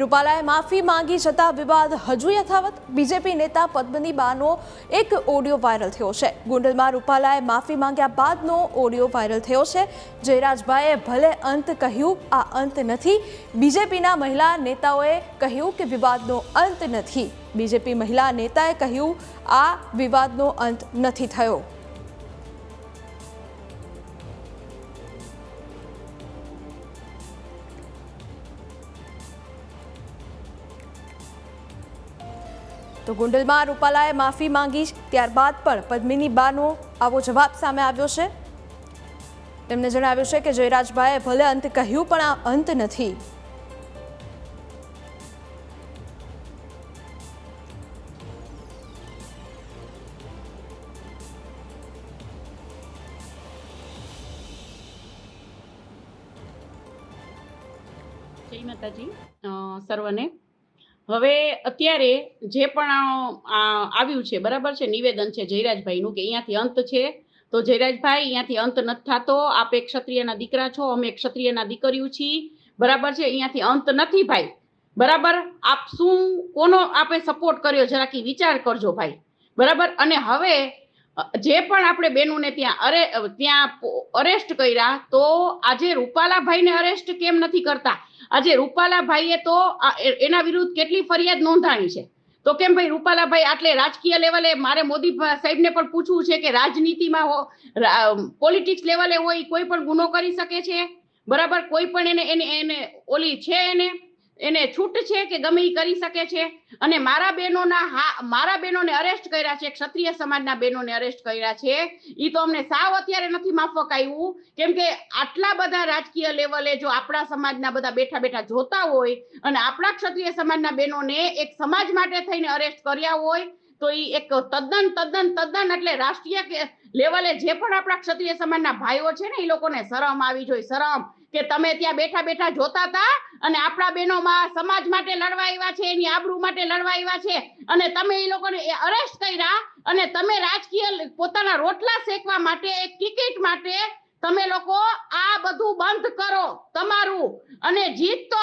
રૂપાલાએ માફી માંગી જતાં વિવાદ હજુ યથાવત. બીજેપી નેતા પદ્મની બાનો એક ઓડિયો વાયરલ થયો છે. ગુંડલમાં રૂપાલાએ માફી માંગ્યા બાદનો ઓડિયો વાયરલ થયો છે. જયરાજભાઈએ ભલે અંત કહ્યું, આ અંત નથી. બીજેપીના મહિલા નેતાઓએ કહ્યું કે વિવાદનો અંત નથી. બીજેપી મહિલા નેતાએ કહ્યું, આ વિવાદનો અંત નથી થયો. તો ગુંડલમાં રૂપાલાએ માફી માંગી ત્યારબાદ પણ પદ્મિની બાનો આવો જવાબ સામે આવ્યો છે. તેમણે જણાવ્યું છે કે જયરાજભાઈએ ભલે અંત કહ્યું, પણ આ અંત નથી. જય માતાજી. સર્વને હવે અત્યારે જે પણ આવ્યું છે, બરાબર છે, નિવેદન છે જયરાજભાઈનું કે અહીંયાથી અંત છે, તો જયરાજભાઈ, અહીંયાથી અંત નથી થતો. આપ એક ક્ષત્રિયના દીકરા છો, અમે એક ક્ષત્રિયના દીકરીઓ છીએ. બરાબર છે, અહીંયાથી અંત નથી ભાઈ. બરાબર? આપ શું, કોનો આપે સપોર્ટ કર્યો? જરાક વિચાર કરજો ભાઈ. બરાબર? અને હવે, જે પણ આપણે બેનુને ત્યાં અરે, ત્યાં અરેસ્ટ કર્યા, તો આજે રૂપાલાભાઈને અરેસ્ટ કેમ નથી કરતા? આજે રૂપાલાભાઈએ તો એના વિરુદ્ધ કેટલી ફરિયાદ નોંધાણી છે? તો કેમ ભાઈ રૂપાલાભાઈ આટલે રાજકીય લેવલે મારે મોદી સાહેબને પણ પૂછવું છે કે રાજનીતિમાં હો પોલિટિક્સ લેવલે હોય કોઈ પણ ગુનો કરી શકે છે? બરાબર? કોઈ પણ એને એને એને ઓલી છે એને? એને છૂટ છે કે ગમે એ કરી શકે છે? અને મારા બહેનોના મારા બહેનોને અરેસ્ટ કર્યા છે, ક્ષત્રિય સમાજના બહેનોને અરેસ્ટ કર્યા છે. એ તો અમને સાવ અત્યારે નથી માફક આવ્યું કેમ કે આટલા બધા રાજકીય લેવલે જો આપણા સમાજના બધા બેઠા બેઠા જોતા હોય અને આપણા ક્ષત્રિય સમાજના બહેનોને એક સમાજ માટે થઈને અરેસ્ટ કર્યા હોય તો એ એક તદ્દન તદ્દન તદ્દન એટલે રાષ્ટ્રીય લેવલે જે પણ આપણા ક્ષત્રિય સમાજના ભાઈઓ છે ને એ લોકોને શરમ આવી જોઈએ શરમ કે તમે ત્યાં બેઠા બેઠા જોતા હતા અને આપણા બહેનોમાં સમાજ માટે લડવા આવ્યા છે, એની આબરૂ માટે લડવા આવ્યા છે અને તમે એ લોકોને અરેસ્ટ કર્યા અને તમે રાજકીય પોતાના રોટલા શેકવા માટે, એક ટિકિટ માટે તમે લોકો આ બધું બંધ કરો, તમારું અને જીત તો